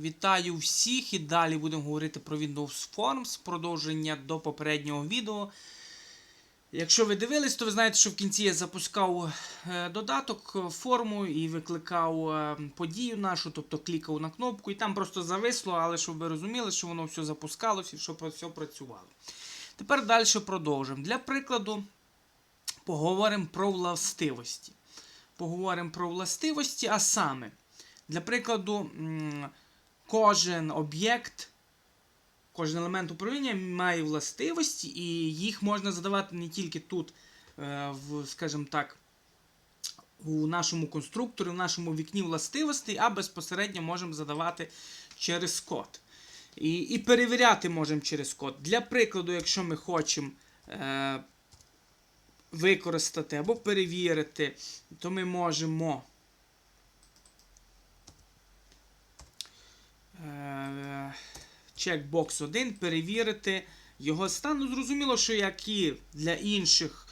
Вітаю всіх і далі будемо говорити про Windows Forms, продовження до попереднього відео. Якщо ви дивились, то ви знаєте, що в кінці я запускав е, додаток, е, форму і викликав е, подію нашу, тобто клікав на кнопку, і там просто зависло, але щоб ви розуміли, що воно все запускалося і щоб все працювало. Тепер далі продовжимо. Для прикладу, поговоримо про властивості. Поговоримо про властивості, а саме, для прикладу, кожен об'єкт, кожен елемент управління має властивості, і їх можна задавати не тільки тут, е, в, скажімо так, у нашому конструкторі, в нашому вікні властивостей, а безпосередньо можемо задавати через код. І, і перевіряти можемо через код. Для прикладу, якщо ми хочемо е, використати або перевірити, то ми можемо. Чекбокс 1 перевірити його стан. Ну, зрозуміло, що як і для інших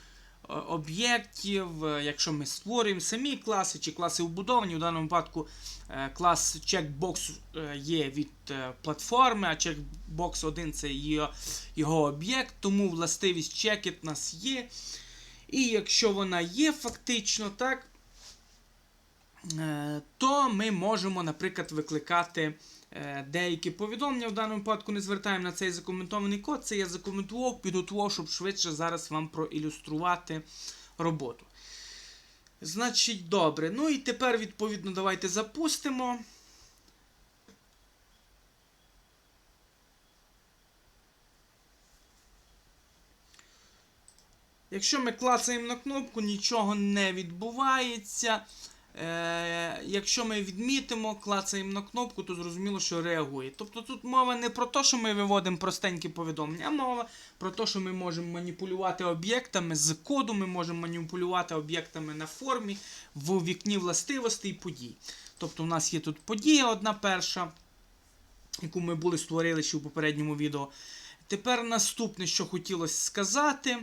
е, об'єктів, е, якщо ми створюємо самі класи чи класи вбудовані, у даному випадку е, клас е, є від платформи, а checkbox 1 це його, об'єкт, тому властивість checkit у нас є. І якщо вона є фактично, так, то ми можемо, наприклад, викликати деякі повідомлення. В даному випадку не звертаємо на цей закоментований код. Це я закоментував, підготував, щоб швидше зараз вам проілюструвати роботу. Значить, добре. Ну і тепер, відповідно, давайте запустимо. Якщо ми клацаємо на кнопку, нічого не відбувається. Е, якщо ми відмітимо, клацаємо на кнопку, то зрозуміло, що реагує. Тобто тут мова не про те, що ми виводимо простенькі повідомлення, а мова про те, що ми можемо маніпулювати об'єктами з коду, ми можемо маніпулювати об'єктами на формі в вікні властивостей і подій. Тобто, у нас є тут подія одна перша, яку ми були створили ще у попередньому відео. Тепер наступне, що хотілося сказати.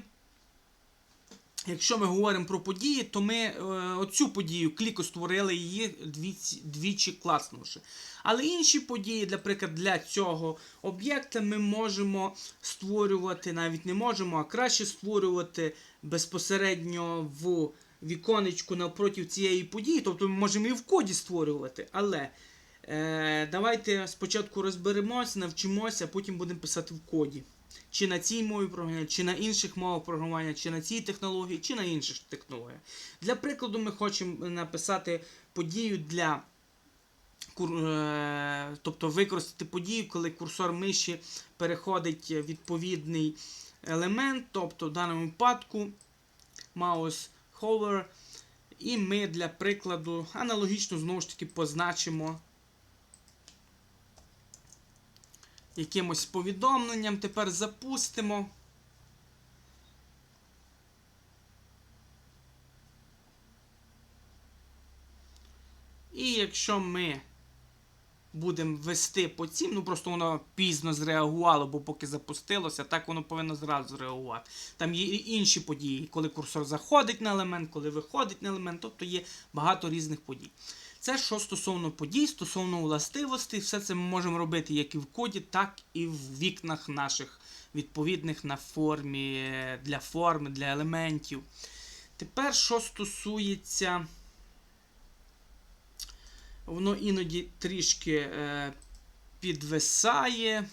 Якщо ми говоримо про події, то ми е, оцю подію кліко створили її двічі, двічі класнувши. Але інші події, наприклад, для цього об'єкта ми можемо створювати, навіть не можемо, а краще створювати безпосередньо в віконечку навпроти цієї події. Тобто ми можемо і в коді створювати. Але е, давайте спочатку розберемося, навчимося, а потім будемо писати в коді. Чи на цій мові програмування, чи на інших мовах програмування, чи на цій технології, чи на інших технологіях. Для прикладу, ми хочемо написати подію для е, тобто використати подію, коли курсор миші переходить відповідний елемент, тобто в даному випадку mouse hover. І ми для прикладу аналогічно знову ж таки позначимо якимось повідомленням. Тепер запустимо. І якщо ми будемо вести по цим, ну просто воно пізно зреагувало, бо поки запустилося, так воно повинно зразу зреагувати. Там є і інші події, коли курсор заходить на елемент, коли виходить на елемент, тобто є багато різних подій. Це що стосовно подій, стосовно властивостей, все це ми можемо робити як і в коді, так і в вікнах наших відповідних на формі, для форми, для елементів. Тепер, що стосується, воно іноді трішки е, підвисає.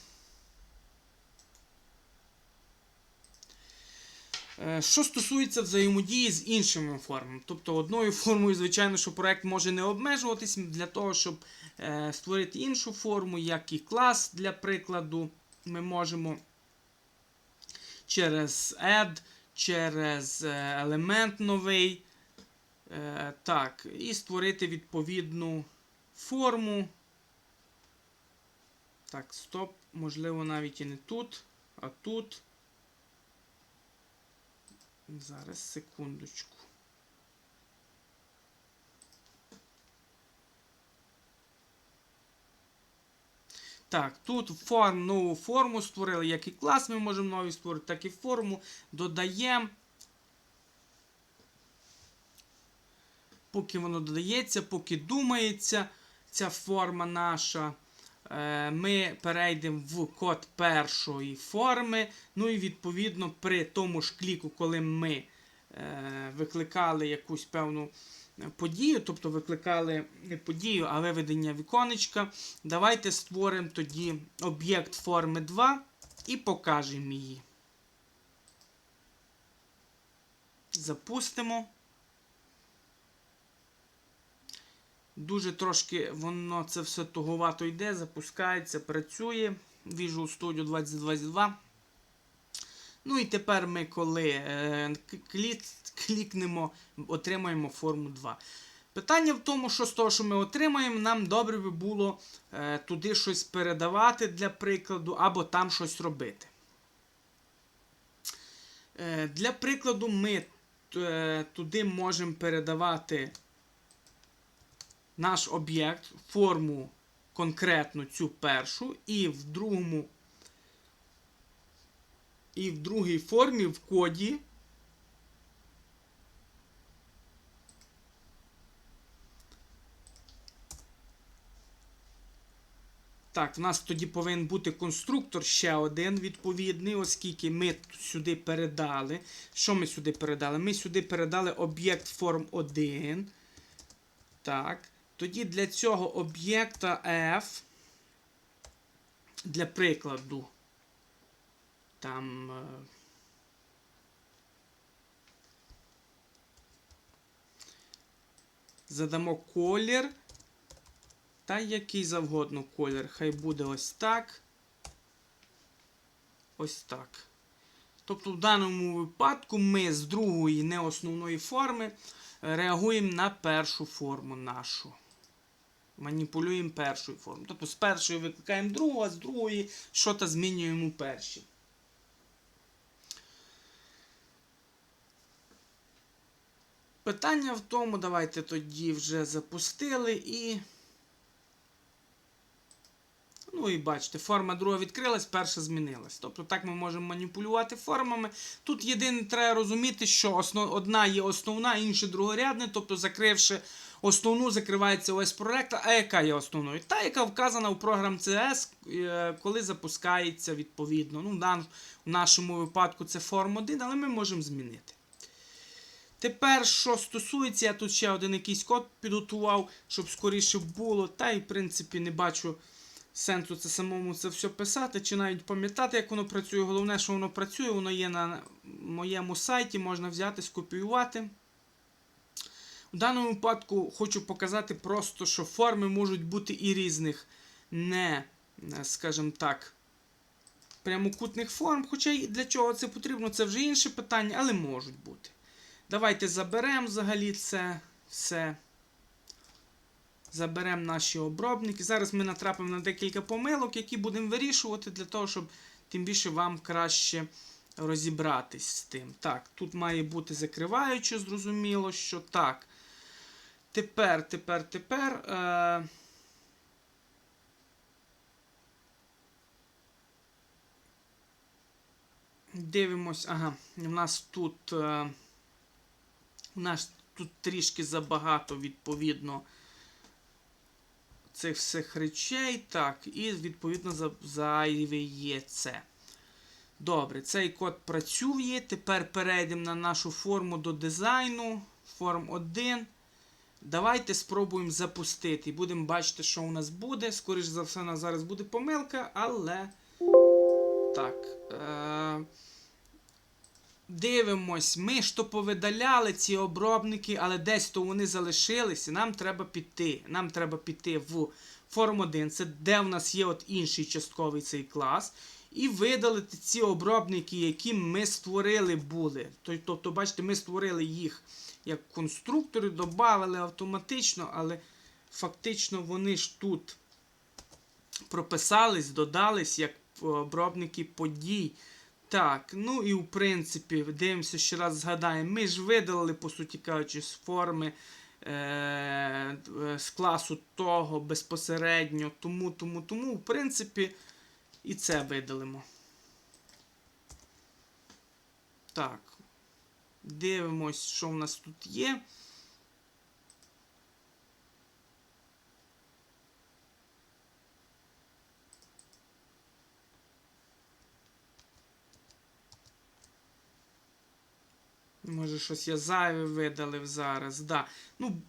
Що стосується взаємодії з іншими формами, тобто одною формою, звичайно, що проект може не обмежуватись для того, щоб е, створити іншу форму, як і клас, для прикладу, ми можемо через add, через е, елемент новий, е, так, і створити відповідну форму. Так, стоп, можливо, навіть і не тут, а тут. Зараз секундочку. Так, тут форм, нову форму створили, як і клас ми можемо новий створити, так і форму. Додаємо. Поки воно додається, поки думається, ця форма наша. Е, ми перейдемо в код першої форми. Ну і відповідно при тому ж кліку, коли ми е, викликали якусь певну подію, тобто викликали не подію, а виведення віконечка. Давайте створимо тоді об'єкт форми 2 і покажемо її. Запустимо. Дуже трошки воно це все туговато йде, запускається, працює. Visual Studio 2022. Ну і тепер ми, коли е, клік, клікнемо, отримаємо форму 2. Питання в тому, що з того, що ми отримаємо, нам добре би було е, туди щось передавати для прикладу, або там щось робити. Е, для прикладу, ми е, туди можемо передавати наш об'єкт, форму конкретну цю першу, і в другому і в другій формі в коді Так, в нас тоді повинен бути конструктор ще один відповідний, оскільки ми сюди передали. Що ми сюди передали? Ми сюди передали об'єкт форм 1. Так. Тоді для цього об'єкта F, для прикладу, там. е, Задамо колір. Та який завгодно колір. Хай буде ось так. Ось так. Тобто, в даному випадку ми з другої не основної форми е, реагуємо на першу форму нашу. Маніпулюємо першою формою. Тобто з першої викликаємо другу, а з другої що-то змінюємо у першій. Питання в тому, давайте тоді вже запустили і. Ну і бачите, форма друга відкрилась, перша змінилась. Тобто так ми можемо маніпулювати формами. Тут єдине треба розуміти, що основ... одна є основна, інша другорядна. Тобто, закривши основну, закривається ось проект. А яка є основною? Та, яка вказана у програм CS, е, коли запускається відповідно. Ну, В нашому випадку це форм 1, але ми можемо змінити. Тепер, що стосується, я тут ще один якийсь код підготував, щоб скоріше було. Та й, в принципі, не бачу сенсу це самому це все писати, чи навіть пам'ятати, як воно працює. Головне, що воно працює, воно є на моєму сайті, можна взяти, скопіювати. У даному випадку хочу показати просто, що форми можуть бути і різних, не, скажімо так, прямокутних форм. Хоча і для чого це потрібно, це вже інше питання, але можуть бути. Давайте заберемо взагалі це все. Заберемо наші обробники. Зараз ми натрапимо на декілька помилок, які будемо вирішувати для того, щоб тим більше вам краще розібратись з тим. Так, тут має бути закриваюче, зрозуміло, що так. Тепер, тепер, тепер. Е... Дивимось, ага, у нас тут. Е... У нас тут трішки забагато, відповідно цих всіх речей. Так, і відповідно зайве є. Добре, цей код працює. Тепер перейдемо на нашу форму до дизайну. Форм 1. Давайте спробуємо запустити. Будемо бачити, що у нас буде. Скоріше за все, у нас зараз буде помилка, але. Так. Е- Дивимось, ми то повидаляли ці обробники, але десь то вони залишилися. Нам треба піти. Нам треба піти в форм 1, це де в нас є от інший частковий цей клас. І видалити ці обробники, які ми створили були. Тобто, бачите, ми створили їх як конструктори, додали автоматично, але фактично вони ж тут прописались, додались як обробники подій. Так, ну і в принципі, дивимося ще раз згадаємо. Ми ж видалили, по суті кажучи, з форми е- з класу того безпосередньо, тому, тому, тому, в принципі, і це видалимо. Так. Дивимось, що в нас тут є. Може, щось я зайве видалив зараз. Да. Ну,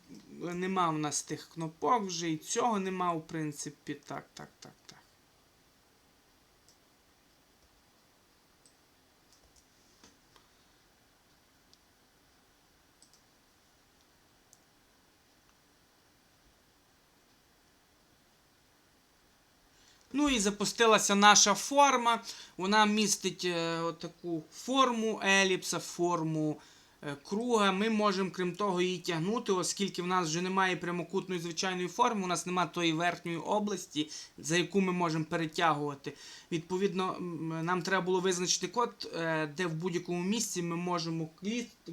нема в нас тих кнопок вже, і цього нема, в принципі. Так, так, так, так. Ну і запустилася наша форма. Вона містить е, отаку форму еліпса, форму е, круга. Ми можемо, крім того, її тягнути, оскільки в нас вже немає прямокутної звичайної форми, у нас немає тої верхньої області, за яку ми можемо перетягувати. Відповідно, нам треба було визначити код, е, де в будь-якому місці ми можемо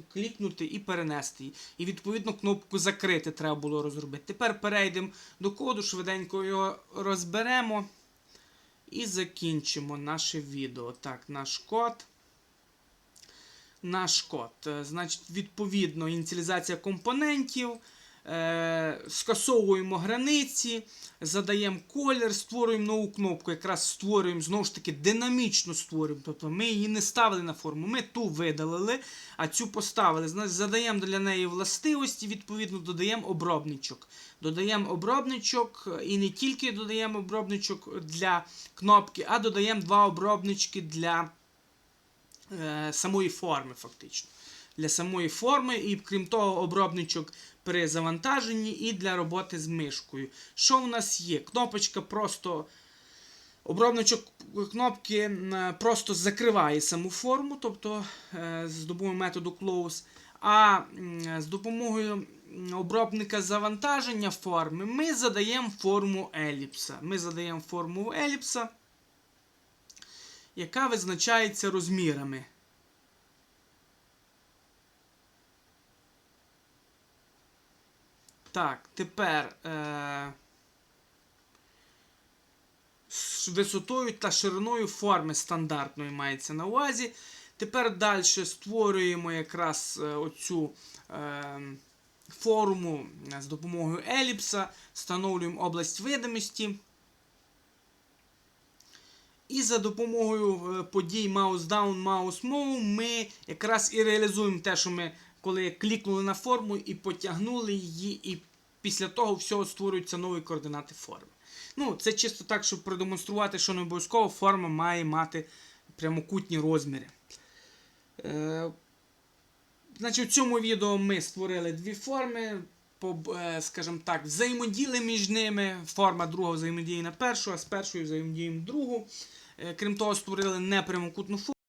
клікнути і перенести її. І відповідно кнопку закрити треба було розробити. Тепер перейдемо до коду, швиденько його розберемо. І закінчимо наше відео. Так, наш код. Наш код. Е, Значить, відповідно, ініціалізація компонентів. Е, скасовуємо границі, задаємо колір, створюємо нову кнопку. Якраз створюємо, знову ж таки, динамічно створюємо. Тобто ми її не ставили на форму, ми ту видалили, а цю поставили. Значить, задаємо для неї властивості, відповідно, додаємо обробничок. Додаємо обробничок і не тільки додаємо обробничок для кнопки, а додаємо два обробнички для е, самої форми, фактично. Для самої форми, і крім того, обробничок при завантаженні і для роботи з мишкою. Що в нас є? Кнопочка просто. Обробничок кнопки просто закриває саму форму, тобто е, з допомогою методу close. А з допомогою обробника завантаження форми ми задаємо форму еліпса. Ми задаємо форму еліпса, яка визначається розмірами. Так, тепер е, з висотою та шириною форми стандартної мається на увазі. Тепер далі створюємо якраз е, оцю е, форму з допомогою еліпса, встановлюємо область видимості. І за допомогою е, подій Mouse Down, Mouse Move ми якраз і реалізуємо те, що ми коли клікнули на форму і потягнули її, і після того всього створюються нові координати форми. Ну, це чисто так, щоб продемонструвати, що не обов'язково форма має мати прямокутні розміри. Е, значить, у цьому відео ми створили дві форми, е, скажімо так, взаємоділи між ними. Форма друга взаємодіє на першу, а з першою взаємодіємо другу. Е, крім того, створили непрямокутну форму.